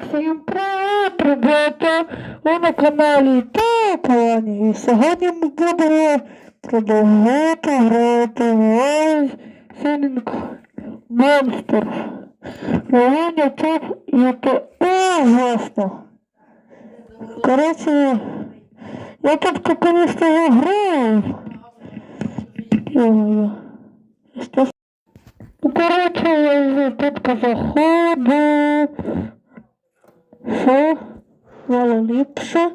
Всім привіт, ребята! Ви на каналі Топані. І сьогодні ми будемо продовжувати грати в Сінінг Монстр. Районі тут і то ужасно. Короче, я тут, граю. Ё-моё. Ну, короче, я тут заходу. Все, мало ліпше.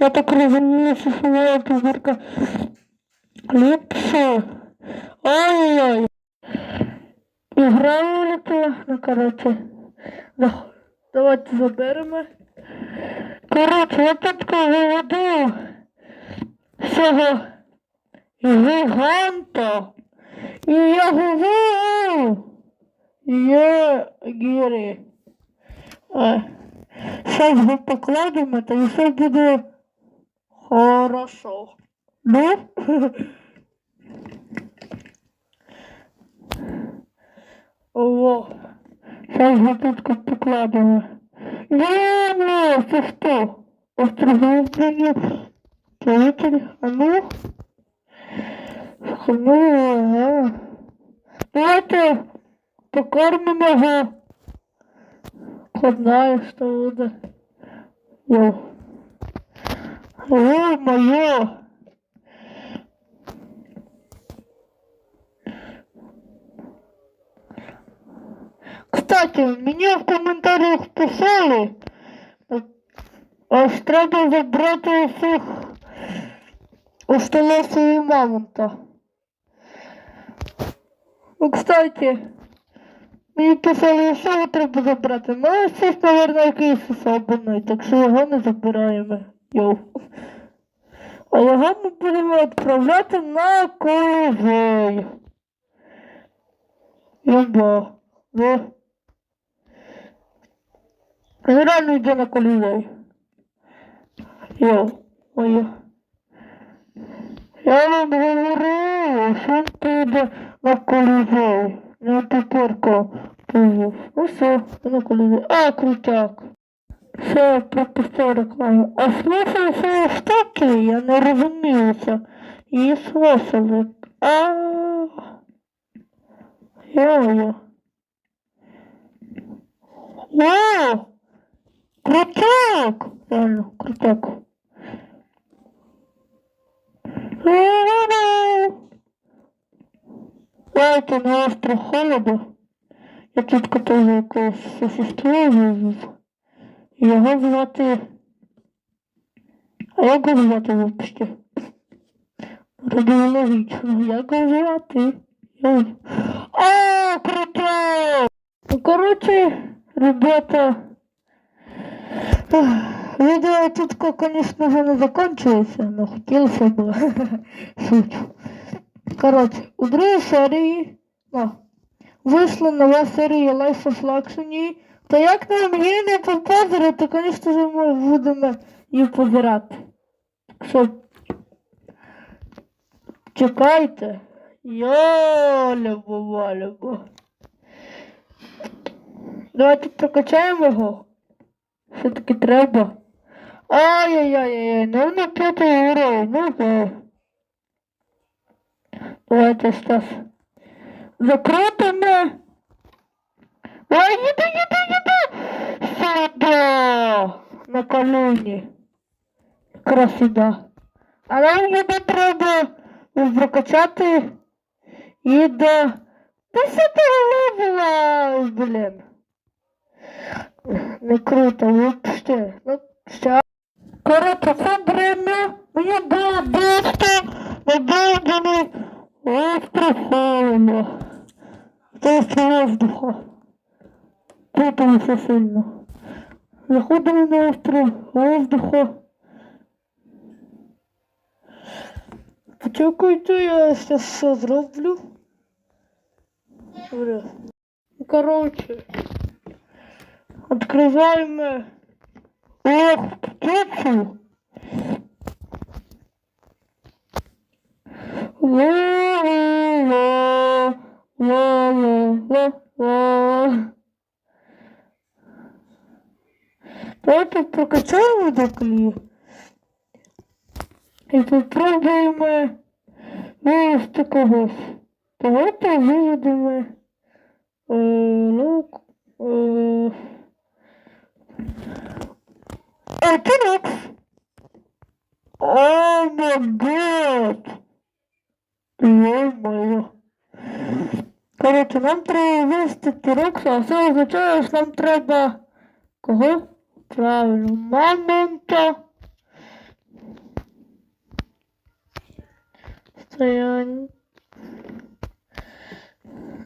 Я так розумію, що моя позірка ліпше. Ой-ой-ой. Ігра вилетіла, ну короче. Давайте заберемо. Короче, я тут виведу цього гіганта. І я говорю, є гірі. Сейчас мы покладем это, и все будет хорошо. Ну? О, сейчас мы тут как покладем. Не, не, ты что? Острогов Повітря, а ну? Ну, ага. Давайте покормимо його. Хто знає, що буде. Йо. О, моє. Кстати, мені в коментарях писали, аж треба забрати усіх у столиці мамонта. Ну, кстати, мені писали, що його треба забрати. Ну, це, мабуть, якийсь особливий, так що його не забираємо. Йоу. А його ми будемо відправляти на колизей. Йоба. Ну. Він реально йде на колизей. Йоу. Ой. Я вам говорю, що він піде на колизей. На тепірку повів. Ну все, на колизей. А, крутяк. Все, пропустив рекламу. А смисл цієї штуки, я не розумію це. Її смисл. А. Йо-йо. О! Крутяк! Реально, крутяк. Давайте на остров холоду. Я тут катаю якогось сестрою. Його звати. А як його звати вибачте? Вроді логічно. Як його звати? А, круто! Короче, ребята. ех, Відео тут, конечно же, не закончилося, но хотілося б. Шучу. Коротше, у другій серії о, вийшла нова серія Life of Luxury. То як нам її не попозирати, то, звісно ж, ми будемо її позирати. Так що чекайте. Йо, любова, любов. Давайте прокачаємо його. Все-таки треба. Ай-яй-яй-яй, ну на п'ятий уровень, ну Давайте сейчас закрутимо. Ой, їду, їду, їду! Сюда! На коліні. Якраз сюди. А нам їду треба прокачати і до 10 левела, блін. Не круто, вообще. Ну, все. Короче, це время мені було дійсно надовжений Ось Тесто воздуха. Путаємося сильно. заходим на острів воздуха. Почекайте, я зараз все зроблю. Добре. Коротше. Відкриваємо ох птицю. Ла-ла-ла. І попробуємо вивести когось. Давайте виведемо. Е, ну, е, О гад. Ё-моё. Коротше, нам треба вивести Тирекса, а це означає, що нам треба кого? Правильно, мамонта. Стоянь.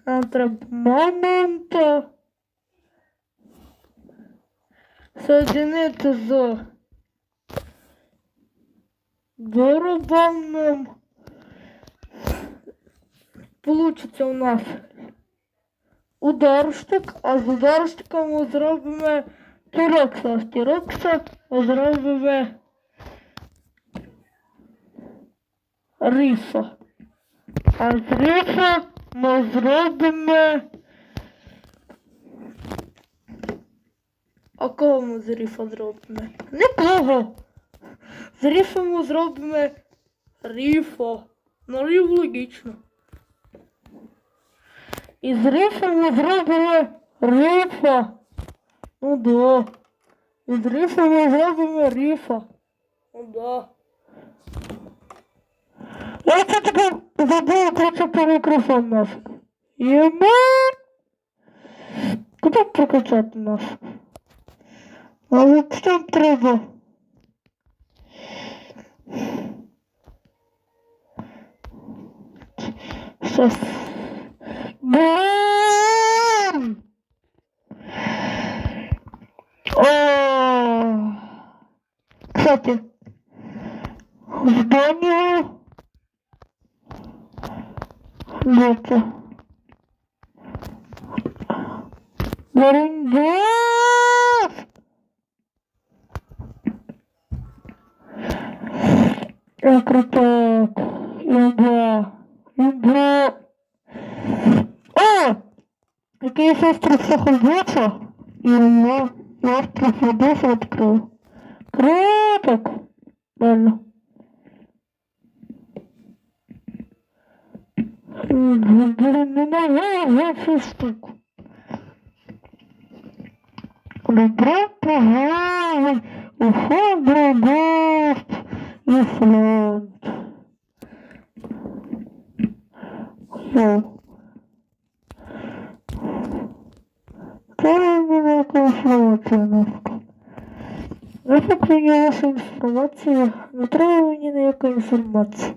Нам треба мамонта. Соединити з барабаном. Получиться у нас ударштик, а з ударштиком ми зробимо тірокса. А з тірокса зробимо риса. А з риса ми зробимо А кого ми з ріфа зробимо? Нікого. З ріфа ми зробимо ріфа. Ну, ріф логічно. І з ріфа ми зробимо ріфа. Ну да. І з ріфа ми зробимо ріфа. Ну да. Я це таки забув кричати мікрофон наш. Єма. Куди прокачати нас? Але що треба? Щас. Boom! Oh! Kötü. Dönüyor. Kötü. Göründü. Yakıtık. İndi. İndi. Якийсь остров Сахальдеца. І остров Одеса відкрив. Круток. Ладно. Блин, не могу я цю штуку. Добро в Фабригост Исланд. Ніяка інформація нахуй. Нафіг мені ваша інформація? Не треба мені ніякої інформації.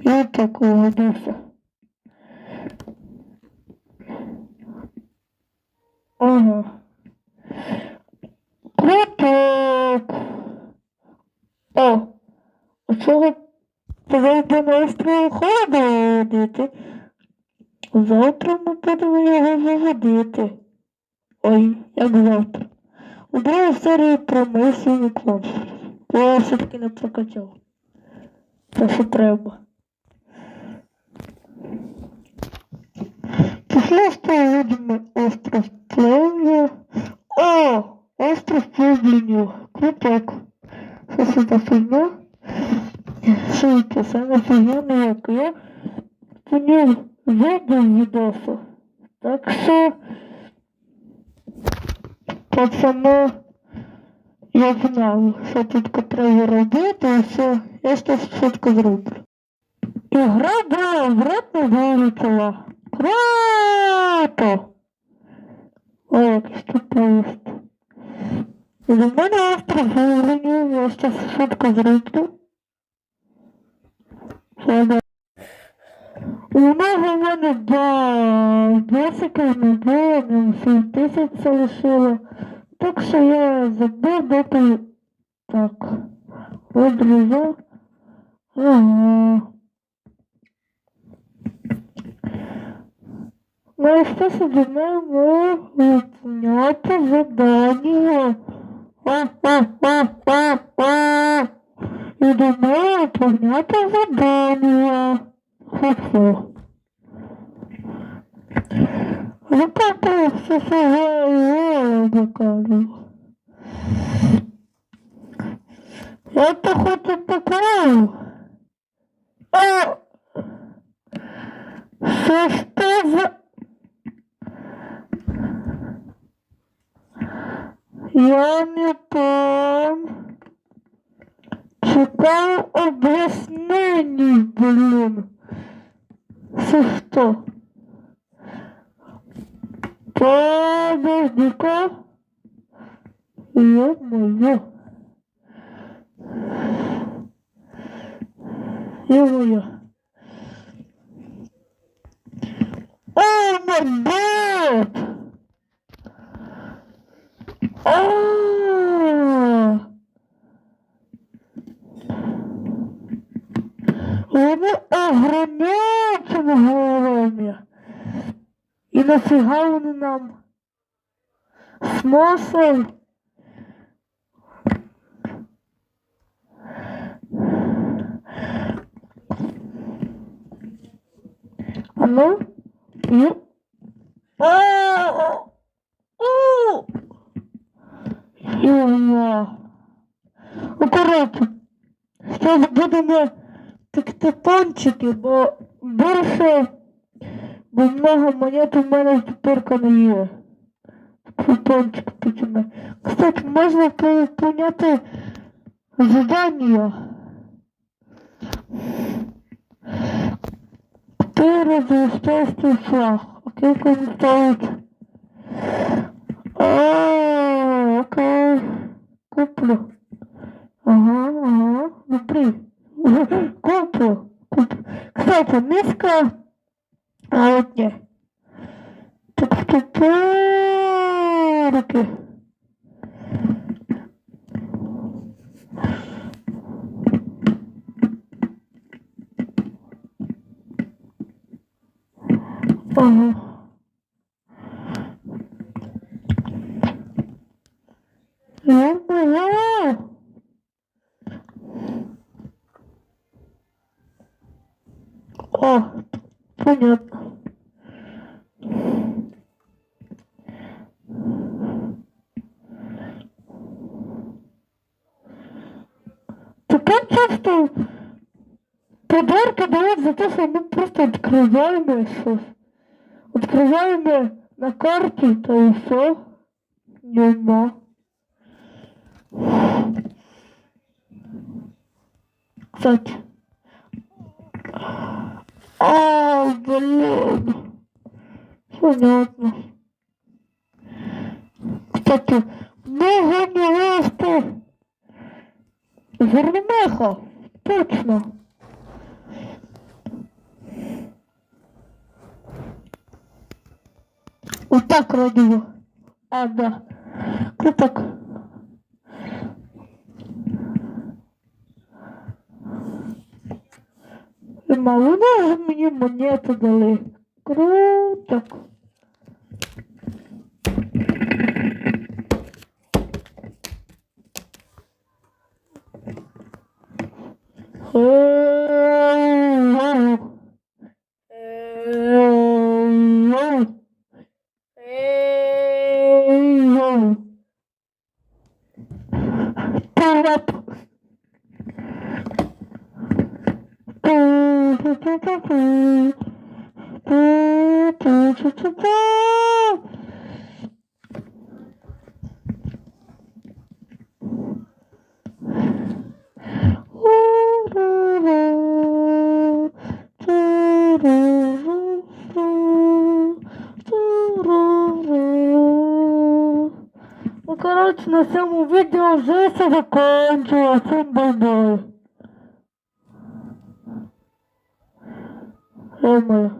Я так угодився. Ага. Круток. О, а чого повинен на остров? Завтра ми будемо його виводити. Ой, як завтра. У другій серії про мисливі клонси. Я все-таки не прокачав. Те, що треба. Після що видимо остров Плев'я. О! Остров Плев'янів. Круток. Що це за фігня? Що це саме фігня ніяка? Я по нього видав відоси. Так що пацани я знав, що тут треба робити і все. Я щось швидко зроблю. І гра була вредно вилетіла. Круто! Якийсь тут поїзд. І до мене остров виявлені, я щось швидко зроблю. Все, да. У нього в мене да, десика не було, 7 тисяч залишило. Так що я забив доки так. Одрізав. Ага. Ну і що собі виконати задання. Ха-ха-ха-ха-ха. І до мене виконати задання. Хо-хо. Как все сажаю, я кажу. Я то хочу покрою. А! Що ж це за... Я не там. Чекаю об'яснений, блин Це що? Подожди-ка. Ё-моё. Ё-моё. О, мой бог! А! Вони ограничені головами. І нафіга вони нам? Смысл? А ну? І... Йо-йо. Ну, коротше, зараз будемо текти пончики, бо більше, бо много монет у мене тепер не є. Пончик починає. Кстати, можна поняти задання. Ты разрушаешь флаг. Окей, кому ставить? А, окей. Куплю. Ага, ага. Добрый. Куплю. Куплю. Миска. А от не. Так что руки. Ага. Я поняла. О, понятно. Тепер часто подарки дають за те, що ми просто відкриваємо щось. Відкриваємо на карті, та і все. Нема. Кстати. А, блин. Понятно. Кстати, много невесты. Вермеха. Точно. Вот так его. А, да. Ну так. Мало ж мені монету дали. Круто. Пап. Ну, коротше, на цьому відео вже все закінчилося. Всім бай-бай. Е, моя.